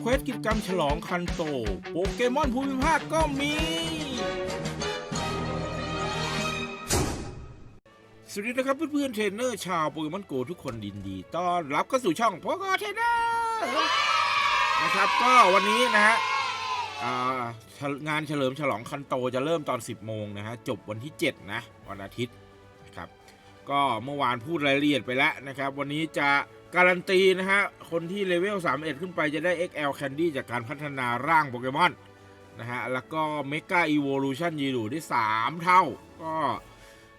เควสกิจกรรมฉลองคันโต โปเกมอนภูมิภาคก็มี สวัสดีนะครับเพื่อนๆเทรนเนอร์ชาวโปเกมอนโกทุกคนดินดีต้อนรับเข้าสู่ช่องโปเกเทรนเนอร์นะครับก็วันนี้นะฮะงานเฉลิมฉลองคันโตจะเริ่มตอน 10 โมงนะฮะ จบวันที่ 7 นะ วันอาทิตย์นะครับ ก็เมื่อวานพูดรายละเอียดไปแล้วนะครับ วันนี้จะ การันตีนะฮะ คนที่เลเวล 31 ขึ้นไปจะได้ XL Candy จากการพัฒนาร่างโปเกมอนนะฮะ แล้วก็ Mega Evolution ยีดูได้ 3 เท่า ก็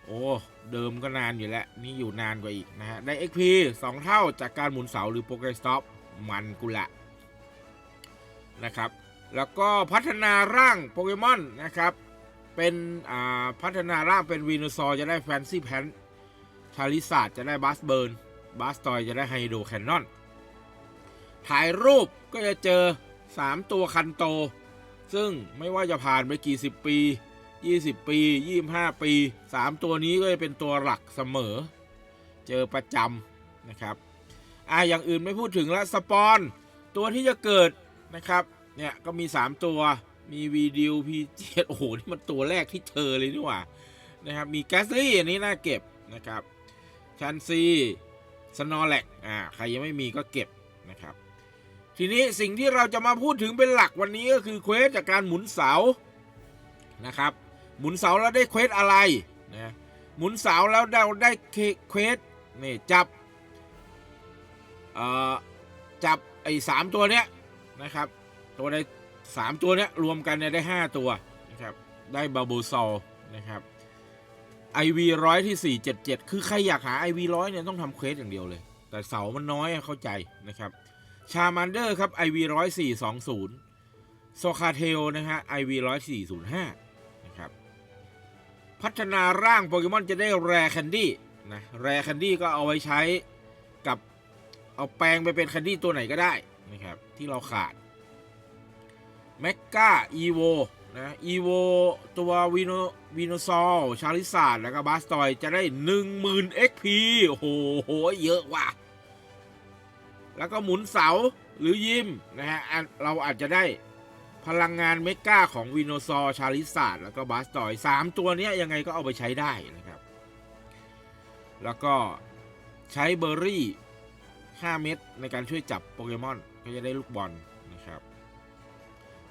โอ้ เดิมก็นานอยู่แล้ว นี่อยู่นานกว่าอีกนะฮะ ได้ XP 2 เท่าจากการหมุนเสาหรือโปเกสต็อปมันกุละนะครับ แล้วก็พัฒนาร่างโปเกมอนนะครับ เป็นอ่าพัฒนาร่างเป็นวีนซอร์จะได้แฟนซีแพนชาลิซาดจะได้บัสเบิร์น บัสตอยจะได้ไฮโดรแคนนอน ถ่ายรูปก็จะเจอ 3 ตัวคันโต ซึ่งไม่ว่าจะผ่านไปกี่สิบปี 20 ปี 25 ปี 3 ตัวนี้ก็จะเป็นตัวหลักเสมอ เจอประจำนะครับ อ่าอย่างอื่นไม่พูดถึงแล้วสปอน ตัวที่จะเกิดนะครับ เนี่ยก็มี 3 ตัว มีวีดิวพีเจโอ้โห นี่มันตัวแรกที่เจอเลยนี่หว่านะครับ มีแกสลี่อันนี้น่าเก็บนะครับชันซี สนอแลกอ่าใครยังไม่มีก็เก็บนะครับ ทีนี้สิ่งที่เราจะมาพูดถึงเป็นหลักวันนี้ก็คือเควสจากการหมุนเสานะครับ หมุนเสาแล้วได้เควสอะไรนะหมุนเสาแล้วเราได้เควสนี่จับเอ่อจับไอ้สามตัวเนี้ยนะครับ ตัวได้สามตัวเนี้ยรวมกันเนี่ยได้ห้าตัวนะครับได้บับเบิลซอลนะครับ ไอวีร้อยที่สี่เจ็ดเจ็ดคือใครอยากหาไอวีร้อยเนี่ยต้องทำเควสอย่างเดียวเลย แต่เสามันน้อยเข้าใจนะครับ ชามันเดอร์ครับไอวีร้อยสี่สองศูนย์โซคาเทลนะฮะไอวีร้อยสี่ศูนย์ห้านะครับ พัฒนาร่างโปเกมอนจะได้แรแคนดี้นะแรแคนดี้ก็เอาไว้ใช้กับเอาแปลงไปเป็นแคนดี้ตัวไหนก็ได้นะครับที่เราขาดแมกกาอีโว นะอีโวตัววีโนวีโนซอลชาลิซาดแล้วก็บาสตอยจะได้ 10,000 XP โอ้โหเยอะว่ะ แล้วก็หมุนเสาหรือยิมนะฮะเราอาจจะได้พลังงานเมกาของวีโนซอลชาลิซาดแล้วก็บาสตอย3ตัวนี้ยยังไงก็เอาไปใช้ได้นะครับ แล้วก็ใช้เบอร์รี่ 5 เม็ดในการช่วยจับโปเกมอน ก็จะได้ลูกบอลนะครับ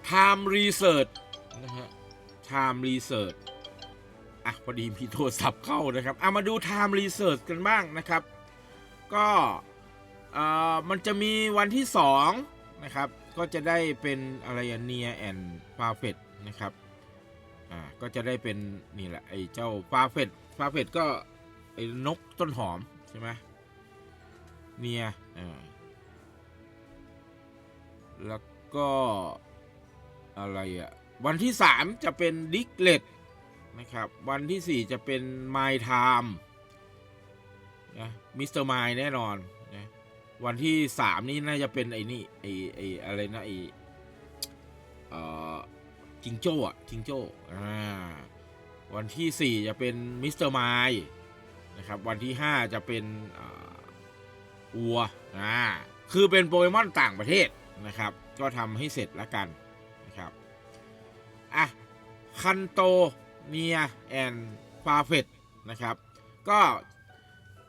Time Research นะฮะ Time Research อะพอดีมีโทรศัพท์เข้านะครับเอะมาดู Time Research กันบ้างนะครับ ก็เอ่อมันจะมีวันที่2นะครับ ก็จะได้เป็นอะไรเนียแอนฟาเฟตนะครับอ่าก็จะได้เป็นนี่แหละไอ้เจ้าฟาเฟตฟาเฟตก็ไอ้นกต้นหอมใช่ไหมเนียอ่าแล้วก็อะไรอะ่ะ วันที่ 3 จะเป็นดิกเลตนะครับ วันที่ 4 จะเป็นไมล์ไทม์นะมิสเตอร์ไมล์แน่นอนนะวันที่ 3 นี่น่าจะเป็นไอ้นี่ไอ้ไอ้อะไรนะไอ้เอ่อจิงโจ้อะจิงโจ้อ่าวันที่ 4 จะเป็นมิสเตอร์ไมล์นะครับ วันที่ 5 จะเป็นอัวอ่าคือเป็นโปเกมอนต่างประเทศนะครับ ก็ทำให้เสร็จแล้วกัน อะคันโตเนียแอนฟาเฟตนะครับ ก็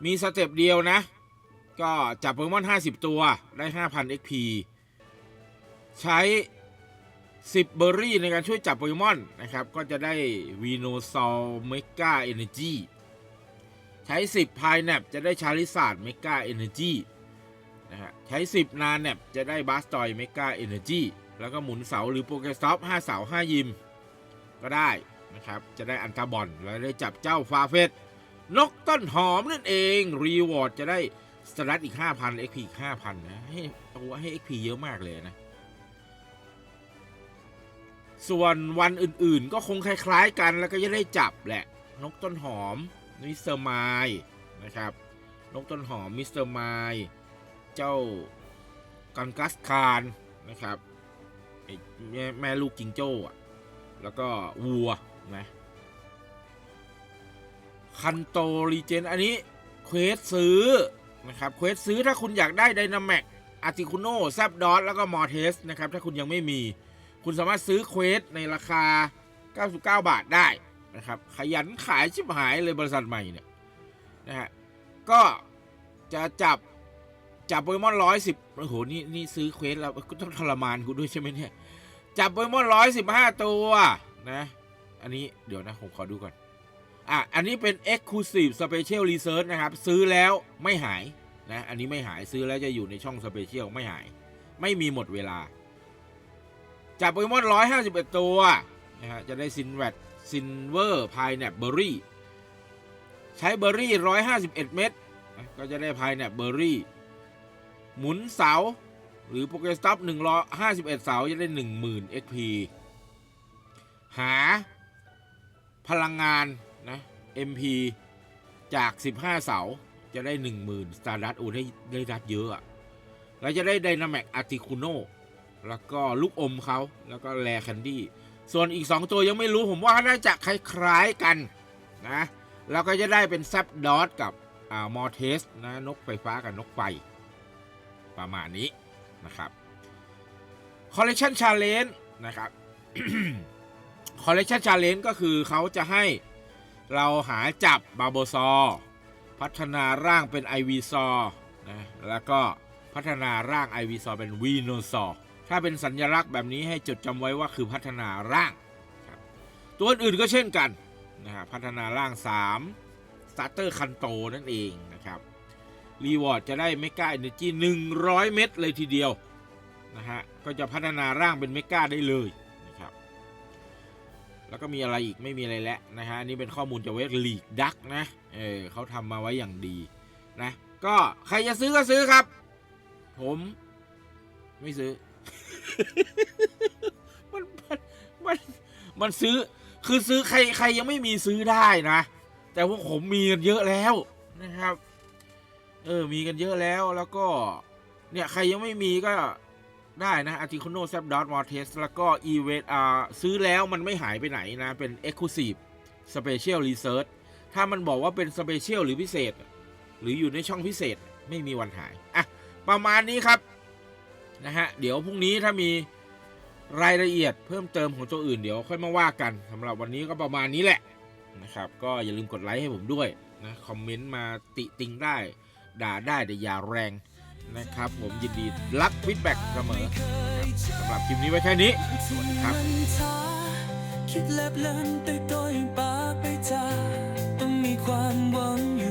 มีสเต็ปเดียวนะ ก็จับโปเกมอน 50 ตัวได้ 5,000 XP ใช้ 10 เบอร์รี่ในการช่วยจับโปเกมอนนะครับ ก็จะได้วีโนซอลเมกาเอเนจีใช้ 10พายแนปจะได้ชาริซาดเมกาเอเนจีนะฮะใช้ 10 นาแนปจะได้บาสตอยเมกาเอเนจีแล้วก็หมุนเสาหรือโปเกสต็อป5เสา5ยิม ก็ได้นะครับ จะได้อันตาบอลแล้วได้จับเจ้าฟาเฟตนกต้นหอมนั่นเอง รีวอร์ดจะได้สลัดอีก 5,000 XP อีก 5,000 นะ ให้ตัวให้ XP เยอะมากเลยนะ ส่วนวันอื่นๆ ก็คงคล้ายๆกันแล้วก็จะได้จับแหละ นกต้นหอมมิสเตอร์ไมล์นะครับ นกต้นหอมมิสเตอร์ไมล์เจ้ากันกัสคารนะครับ แม่แม่ลูกจิงโจ้อะแล้วก็วัวนะคันโตรีเจน อันนี้เควสซื้อนะครับเควสซื้อถ้าคุณอยากได้ไดนาแม็กอาร์ติคุโนแซบดอสแล้วก็มอเทสนะครับ ถ้าคุณยังไม่มี คุณสามารถซื้อเควสในราคา 99 บาทได้นะครับ ขยันขายชิบหายเลยบริษัทใหม่เนี่ยนะฮะก็จะจับ จับโปเกมอนร้อยสิบโอ้โห นี่นี่ซื้อเควสแล้วก็ต้องทรมานกูด้วยใช่ไหมเนี่ย จับโปเกมอนร้อยสิบห้าตัวนะ อันนี้เดี๋ยวนะ ผมขอดูก่อน อะ อันนี้เป็น Exclusive Special Research นะครับ ซื้อแล้วไม่หายนะ อันนี้ไม่หายซื้อแล้วจะอยู่ในช่อง Special ไม่หาย ไม่มีหมดเวลา จับโปเกมอนร้อยห้าสิบเอ็ดตัวนะฮะ จะได้ซินแวดซินเวอร์พายแนบเบอร์รี่ใช้เบอร์รี่ร้อยห้าสิบเอ็ดเม็ดก็จะได้พายแนบเบอร์รี่ หมุนเสา หรือโปเกสต็อปหนึ่งร้อยห้าสิบเอ็ดเสาจะได้หนึ่งหมื่น XP หา พลังงาน นะ MP จาก 15 เสา จะได้ 10,000สตาร์ดัตโอ้ได้ได้ดัตเยอะอะแล้วจะได้ไดนา m ม c อาร์ติคูโนแล้วก็ลูกอมเขาแล้วก็แลแคนดี้ส่วนอีก 2 ตัวยังไม่รู้ผมว่าน่าจะคล้ายๆกัน นะ แล้วก็จะได้เป็นแซปดอทกับ อ่ามอเทสนะ นกไฟฟ้ากับนกไฟ ประมาณนี้นะครับคอลเล t ชันชาเลนจ์นะครับคอลเล t ชันชาเลนจ์ก็คือเขาจะให้เราหาจับบาโบซอ พัฒนาร่างเป็นไอวีซอนะแล้วก็พัฒนาร่างไอวีซอเป็นวีโนซอถ้าเป็นสัญลักษณ์แบบนี้ให้จดจำไว้ว่าคือพัฒนาร่างครับตัวอื่นก็เช่นกันนะฮะพัฒนาร่าง 3 สตาร์เตอร์คันโตนั่นเองนะครับ รีวอร์ดจะได้เมกาเอเนจี100เม็ดเลยทีเดียวนะฮะก็จะพัฒนาร่างเป็นเมกาได้เลยนะครับแล้วก็มีอะไรอีกไม่มีอะไรแล้วนะฮะอันนี่เป็นข้อมูลจากเว็บลีกดักนะเออเขาทำมาไว้อย่างดีนะก็ใครจะซื้อก็ซื้อครับ ผมไม่ซื้อ มันมันมันมันซื้อคือซื้อใครใครยังไม่มีซื้อได้นะ แต่ว่าผมมีกันเยอะแล้วนะครับ เออ มีกันเยอะแล้วแล้วก็ เนี่ย ใครยังไม่มีก็ได้นะอาร์ติคโนแซบดอทมอเทสแล้วก็อีเวนต์อ่าซื้อแล้วมันไม่หายไปไหนนะ เป็น Exclusive Special Research ถ้ามันบอกว่าเป็น Special หรือพิเศษ หรืออยู่ในช่องพิเศษไม่มีวันหาย อะ ประมาณนี้ครับ นะฮะ เดี๋ยวพรุ่งนี้ถ้ามีรายละเอียดเพิ่มเติมของตัวอื่นเดี๋ยวค่อยมาว่ากันสำหรับวันนี้ก็ประมาณนี้แหละนะครับ ก็อย่าลืมกดไลค์ให้ผมด้วยนะ คอมเมนต์มาติติงได้ ด่าได้แต่อย่าแรงนะครับ ผมยินดีรับฟีดแบ็กเสมอสำหรับคลิปนี้ไว้แค่นี้ สวัสดีครับ คิดเล็บเลินแต่ก็ยังปากไปจาต้องมีความหวังอยู่